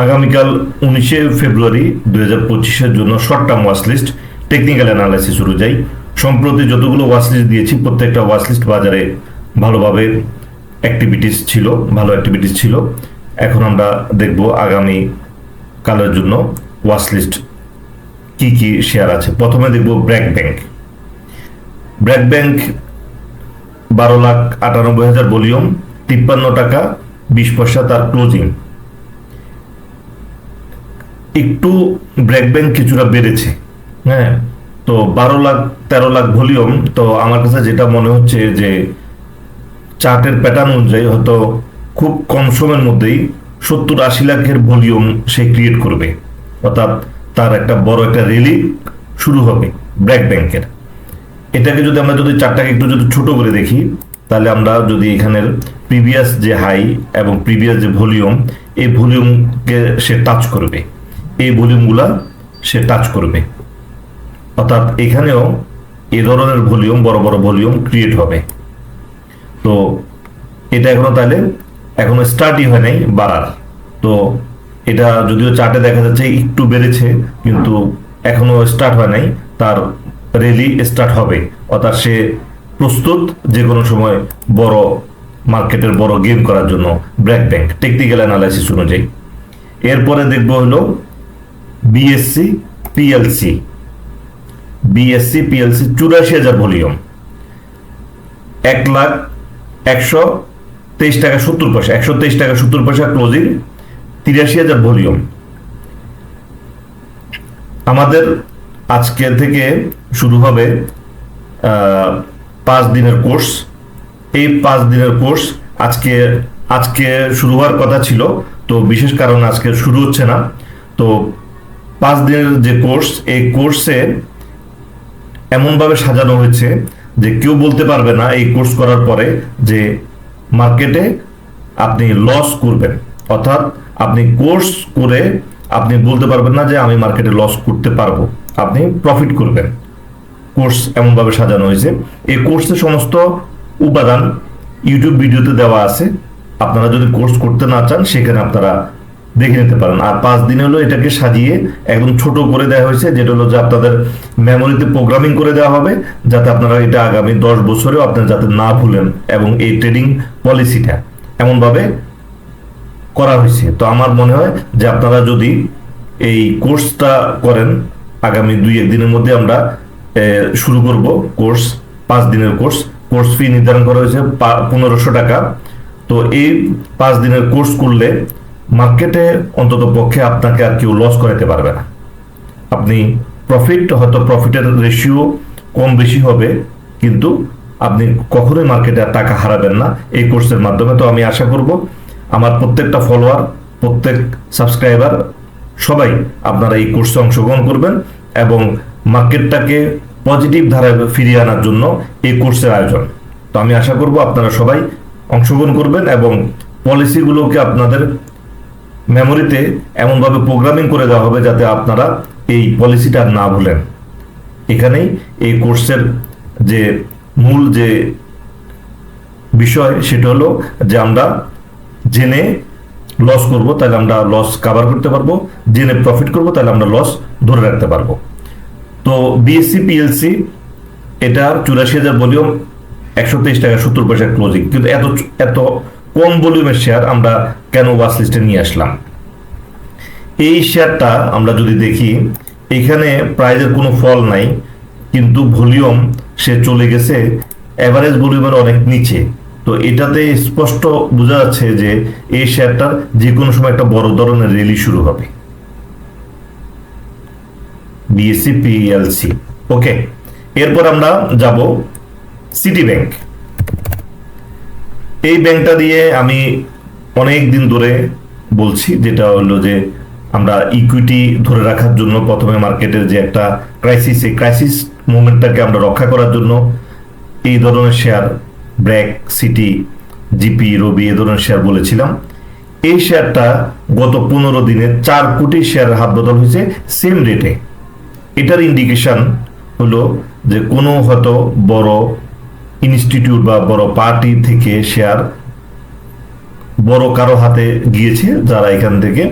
আগামীকাল উনিশে ফেব্রুয়ারি দুই হাজার পঁচিশের জন্য short term watch list technical analysis অনুযায়ী সম্প্রতি যতগুলো ওয়াচ লিস্ট দিয়েছি, প্রত্যেকটা ওয়াচ লিস্ট বাজারে ভালোভাবে অ্যাক্টিভিটিস ছিল, ভালো অ্যাক্টিভিটিস ছিল। এখন আমরা দেখব আগামী কালের জন্য ওয়াচ লিস্ট কি কি শেয়ার আছে। প্রথমে দেখব ব্র্যাক ব্যাংক ব্র্যাক ব্যাংক বারো লাখ আটানব্বই হাজার ভলিউম, তিপ্পান্ন টাকা, বিশ পয়সা তার ক্লোজিং একটু ব্র্যাক ব্যাংক কিছুটা বেড়েছে। হ্যাঁ তো বারো লাখ, তেরো লাখ ভলিউম, তো আমার কাছে যেটা মনে হচ্ছে যে চার্টের প্যাটার্ন অনুযায়ী হয়তো খুব কম সময়ের মধ্যেই সত্তর আশি লাখের ভলিউম সে ক্রিয়েট করবে। অর্থাৎ তার একটা বড় একটা রেলি শুরু হবে ব্র্যাক ব্যাংকের এটাকে যদি আমরা যদি চারটাকে একটু যদি ছোট করে দেখি, তাহলে আমরা যদি এখানের প্রিভিয়াস যে হাই এবং প্রিভিয়াস যে ভলিউম, এই ভলিউমকে সে টাচ করবে। এই ভলিউমগুলা সে টাচ করবে। অর্থাৎ এখানেও এ ধরনের ভলিউম, বড় বড় ভলিউম ক্রিয়েট হবে। তো এটা এখনও তাহলে এখনও স্টার্টই হয় নাই, বাড়ার। তো এটা যদিও চার্টে দেখা যাচ্ছে একটু বেড়েছে, কিন্তু এখনও স্টার্ট হয় নাই, তার রেলি স্টার্ট হবে। অর্থাৎ সে প্রস্তুত যে কোনো সময় বড় মার্কেটের বড় গেম করার জন্য, ব্র্যাক ব্যাংক টেকনিক্যাল অ্যানালাইসিস অনুযায়ী। এরপরে দেখব হলো বিএসসি পিএলসি বিএসসি পিএলসি চুরাশি হাজার ভলিউম। এক লাখ একশো তেইশ টাকা সত্তর পয়সা, একশো তেইশ টাকা সত্তর পয়সা ক্লোজিং তিরাশি হাজার ভলিউম। আমাদের আজকে থেকে শুরু হবে পাঁচ দিনের কোর্স। এই পাঁচ দিনের কোর্স আজকে আজকে শুরু হওয়ার কথা ছিল, তো বিশেষ কারণে আজকে শুরু হচ্ছে না। তো পাঁচ দিনের যে কোর্স, এই কোর্সে এমনভাবে সাজানো হয়েছে যে কেউ বলতে পারবে না এই কোর্স করার পরে যে মার্কেটে আপনি লস করবেন। অর্থাৎ আপনি কোর্স করে আপনি বলতে পারবেন না যে আমি মার্কেটে লস করতে পারব। আপনি প্রফিট করবেন। কোর্স এমনভাবে সাজানো হয়েছে। এই কোর্সে সমস্ত উপাদান ইউটিউব ভিডিওতে দেওয়া আছে। আপনারা যদি কোর্স করতে না চান, সেখানে আপনারা দেখে নিতে পারেন। আর পাঁচ দিন হলো এটাকে সাজিয়ে একদম ছোট করে দেওয়া হয়েছে, যেটা হলো যে আপনাদের মেমোরিতে প্রোগ্রামিং করে দেওয়া হবে, যাতে আপনারা এটা আগামী দশ বছরেও আপনারা যাতে না ভুলেন এবং এই ট্রেডিং পলিসিটা এমনভাবে করা হয়েছে। তো আমার মনে হয় যে আপনারা যদি এই কোর্সটা করেন, আগামী দুই এক দিনের মধ্যে আমরা শুরু করব কোর্স পাঁচ দিনের কোর্স কোর্স ফি নির্ধারণ করা হয়েছে পনেরোশো টাকা। তো এই পাঁচ দিনের কোর্স করলে মার্কেটে অন্তত পক্ষে আপনাকে আর কেউ লস করাতে পারবে না। আপনি প্রফিট হয়তো প্রফিটের রেশিও কম বেশি হবে, কিন্তু আপনি কখনোই মার্কেটে আর টাকা হারাবেন না। এই কোর্সের মাধ্যমে তো আমি আশা করব আমার প্রত্যেকটা ফলোয়ার প্রত্যেক সাবস্ক্রাইবার সবাই আপনারা এই কোর্সে অংশগ্রহণ করবেন এবং মার্কেটটাকে পজিটিভ ধারায় ফিরিয়ে আনার জন্য এই কোর্সের আয়োজন। তো আমি আশা করব আপনারা সবাই অংশগ্রহণ করবেন এবং পলিসিগুলোকে আপনাদের মেমোরিতে এমনভাবে প্রোগ্রামিং করে দেওয়া হবে যাতে আপনারা এই পলিসিটা না ভুলেন। এখানেই এই কোর্সের যে মূল যে বিষয় সেটা হলো যে আমরা জেনে লস করব, তাহলে আমরা লস কাভার করতে পারব। জেনে প্রফিট করব, তাহলে আমরা লস ধরে রাখতে পারব। তো বিএসসি পিএলসি এটা চুরাশি হাজার ভলিউম একশো তেইশ টাকা, সত্তর পয়সা ক্লোজিং কিন্তু এত এত কম ভলিউমের শেয়ার আমরা কেন ওয়াচ লিস্টে নিয়ে আসলাম? এই শেয়ারটা আমরা যদি দেখি, এখানে প্রাইজের কোনো ফল নাই, কিন্তু ভলিউম সে চলে গেছে অ্যাভারেজ ভলিউমের অনেক নিচে। তো এটাতে স্পষ্ট বোঝা যাচ্ছে যে এই শেয়ারটার যে কোনো সময় একটা বড় ধরনের র্যালি শুরু হবে। বিএসসি পিএলসি ওকে এরপর আমরা যাব সিটি ব্যাংক এই ব্যাংকটা দিয়ে আমি অনেক দিন ধরে বলছি, যেটা হলো যে আমরা ইকুইটি ধরে রাখার জন্য প্রথমে মার্কেটের যে একটা ক্রাইসিস এই ক্রাইসিস মুভমেন্টটাকে আমরা রক্ষা করার জন্য এই ধরনের share BRAC city GP Robi এ ধরনের শেয়ার বলেছিলাম। এই শেয়ারটা গত পনেরো দিনে চার কোটি শেয়ারের হাত বদল হয়েছে সেম রেটে এটার ইন্ডিকেশন হলো যে কোনো হয়তো বড় ইনস্টিটিউট বা বড় পার্টি থেকে শেয়ার বড় কারও হাতে গিয়েছে যারা এখান থেকে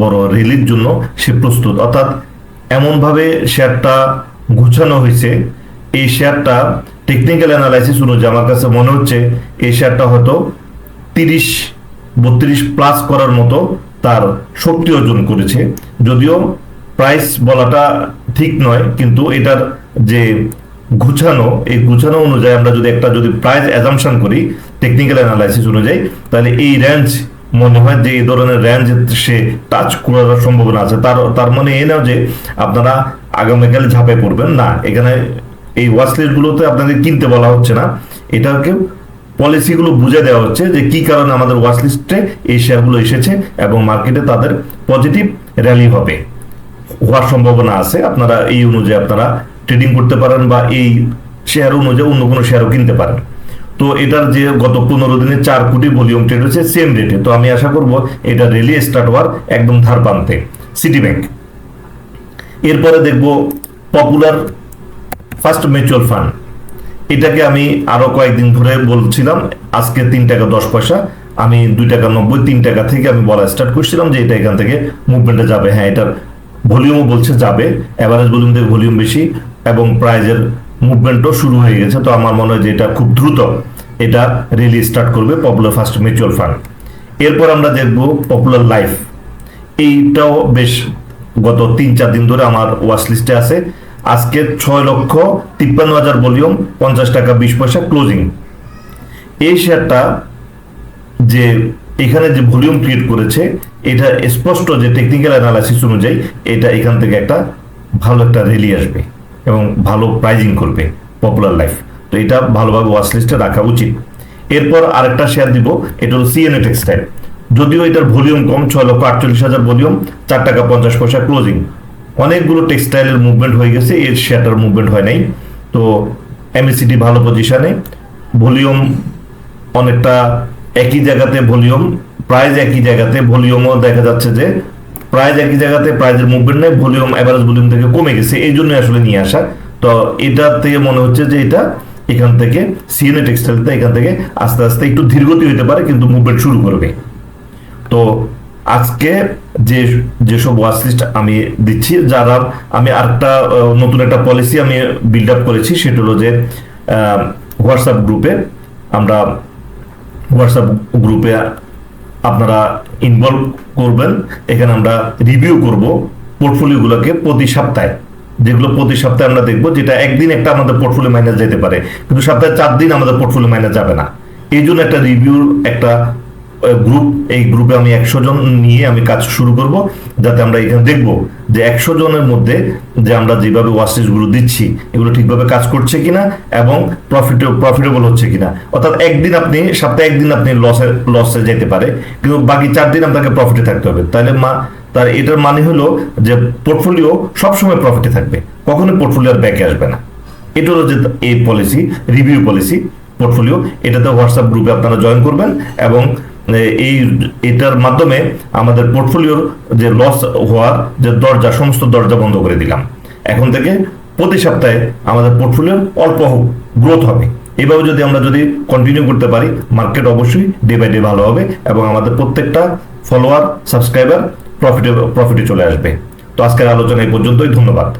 বড় র্যালির জন্য সে প্রস্তুত। অর্থাৎ এমনভাবে শেয়ারটা গুছানো হয়েছে। এই শেয়ারটা টেকনিক্যাল অ্যানালাইসিস অনুযায়ী আমার কাছে মনে হচ্ছে এই শেয়ারটা হয়তো তিরিশ, বত্রিশ প্লাস করার মতো তার শক্তি অর্জন করেছে। যদিও প্রাইস বলাটা ঠিক নয়, কিন্তু এটার যে গুছানো, এই গুছানো অনুযায়ী আমরা যদি একটা যদি প্রাইস অ্যাজামশন করি টেকনিক্যাল অ্যানালাইসিস অনুযায়ী, তাহলে এই রেঞ্জ মনে হয় যে এই ধরনের রেঞ্জ সে টাচ করার সম্ভাবনা আছে। তার তার মানে এই না যে আপনারা আগামীকাল ঝাঁপে পড়বেন। না, এখানে এই ওয়াচলিস্ট গুলোতে আপনাদের কিনতে বলা হচ্ছে না। এটাকে পলিসিগুলো বুঝে দেওয়া হচ্ছে যে কি কারণে আমাদের ওয়াচ লিস্টে এই শেয়ারগুলো এসেছে এবং মার্কেটে তাদের পজিটিভ র্যালি হবে। হওয়ার সম্ভাবনা আছে। আপনারা এই অনুযায়ী আপনারা ট্রেডিং করতে পারেন বা এই শেয়ার অনুযায়ী অন্য কোনো শেয়ারও কিনতে পারেন। তো এটার যে গত পনেরো দিনে চার কোটি ভলিউম ট্রেড হচ্ছে সেম রেটে তো আমি আশা করব এটা রেলি স্টার্ট হওয়ার একদম ধার প্রান্তে সিটি ব্যাংক এরপরে দেখব পপুলার ফার্স্ট মিউচুয়াল ফান্ড এটাকে আমি আরও কয়েকদিন ধরে বলছিলাম, আজকে তিন টাকা দশ পয়সা, আমি দুই টাকা নব্বই, তিন টাকা থেকে আমি বলা স্টার্ট করছিলাম যে এটা এখান থেকে মুভমেন্টে যাবে। হ্যাঁ এটার ভলিউমও বলছে যাবে অ্যাভারেজ ভলিউম থেকে ভলিউম বেশি এবং প্রাইজের মুভমেন্টও শুরু হয়ে গেছে। তো আমার মনে হয় যে এটা খুব দ্রুত এটা রেলি স্টার্ট করবে পপুলার ফার্স্ট মিউচুয়াল ফান্ড এরপর আমরা দেখব পপুলার লাইফ এইটাও বেশ গত তিন চার দিন ধরে আমার ওয়াচ লিস্টে আছে। আজকে ছয় লক্ষ তিপ্পান্ন হাজার ভলিউম, পঞ্চাশ টাকা বিশ পয়সা ক্লোজিং এই শেয়ারটা যে এখানে যে ভলিউম ক্রিয়েট করেছে, এটা স্পষ্ট যে টেকনিক্যাল অ্যানালাইসিস অনুযায়ী এটা এখান থেকে একটা ভালো একটা রেলি আসবে এবং ভালো প্রাইজিং করবে পপুলার লাইফ তো এটা ভালোভাবে ওয়াচ লিস্টে রাখা উচিত। এরপর আরেকটা শেয়ার দিব, এটা হলো সিএনএ টেক্সটাইল যদিও এটার ভলিউম কম, ছয় লক্ষ আটচল্লিশ হাজার ভলিউম, চার টাকা পঞ্চাশ পয়সা ক্লোজিং অনেকগুলো টেক্সটাইলের মুভমেন্ট হয়ে গেছে, এর শেয়ারটার মুভমেন্ট হয় নাই। তো এমএসিটি ভালো পজিশনে ভলিউম অনেকটা একই জায়গাতে ভলিউম প্রাইস একই জায়গাতে ভলিউমও দেখা যাচ্ছে যে প্রাইস একই জায়গাতে প্রাইজের মুভমেন্ট নেই ভলিউম অ্যাভারেজ ভলিউম থেকে কমে গেছে। এই জন্য আসলে নিয়ে আসা। তো এটা থেকে মনে হচ্ছে যে এটা এখান থেকে সিএনএ টেক্সটাইলটা এখান থেকে আস্তে আস্তে একটু ধীরগতি হতে পারে, কিন্তু মুভমেন্ট শুরু করবে। তো আজকে যে, যেসব ওয়াচ লিস্ট আমি দিচ্ছি, যারা আমি আরেকটা নতুন একটা পলিসি আমি বিল্ড আপ করেছি, সেটা হলো যে হোয়াটসঅ্যাপ গ্রুপে আমরা হোয়াটসঅ্যাপ গ্রুপে আপনারা ইনভলভ করবেন। এখানে আমরা রিভিউ করব পোর্টফোলিওগুলোকে প্রতি সপ্তাহে। যেগুলো প্রতি সপ্তাহে আমরা দেখব, যেটা একদিন একটা আমাদের পোর্টফোলিও মাইনাস যেতে পারে। কিন্তু সপ্তাহে চার দিন আমাদের পোর্টফোলিও মাইনাস যাবে না। এই জন্য একটা রিভিউর একটা গ্রুপ এই গ্রুপে আমি একশো জন নিয়ে আমি কাজ শুরু করব, যাতে আমরা এখানে দেখব যে একশো জনের মধ্যে যে আমরা যেভাবে ওয়াসেসগুলো দিচ্ছি, এগুলো ঠিকভাবে কাজ করছে কিনা এবং প্রফিট প্রফিটেবল হচ্ছে কিনা। অর্থাৎ একদিন আপনি, সপ্তাহে একদিন আপনি লসে লসে যেতে পারে, কিন্তু বাকি চার দিন আপনাকে প্রফিটে থাকতে হবে। তাহলে মা, তার এটার মানে হলো যে পোর্টফোলিও সবসময় প্রফিটে থাকবে কখনো কখনোই পোর্টফোলিওর ব্যাকে আসবে না। এটা হলো যে এই পলিসি রিভিউ পলিসি পোর্টফোলিও এটাতে হোয়াটসঅ্যাপ গ্রুপে আপনারা জয়েন করবেন এবং এই, এটার মাধ্যমে আমাদের পোর্টফোলিওর যে লস হওয়ার যে দরজা, সমস্ত দরজা বন্ধ করে দিলাম। এখন থেকে প্রতি সপ্তাহে আমাদের পোর্টফোলিওর অল্প গ্রোথ হবে। এইভাবে যদি আমরা যদি কন্টিনিউ করতে পারি মার্কেট অবশ্যই ডে বাই ডে ভালো হবে এবং আমাদের প্রত্যেকটা ফলোয়ার সাবস্ক্রাইবার প্রফিটে প্রফিটে চলে আসবে। তো আজকের আলোচনা এই পর্যন্তই, ধন্যবাদ।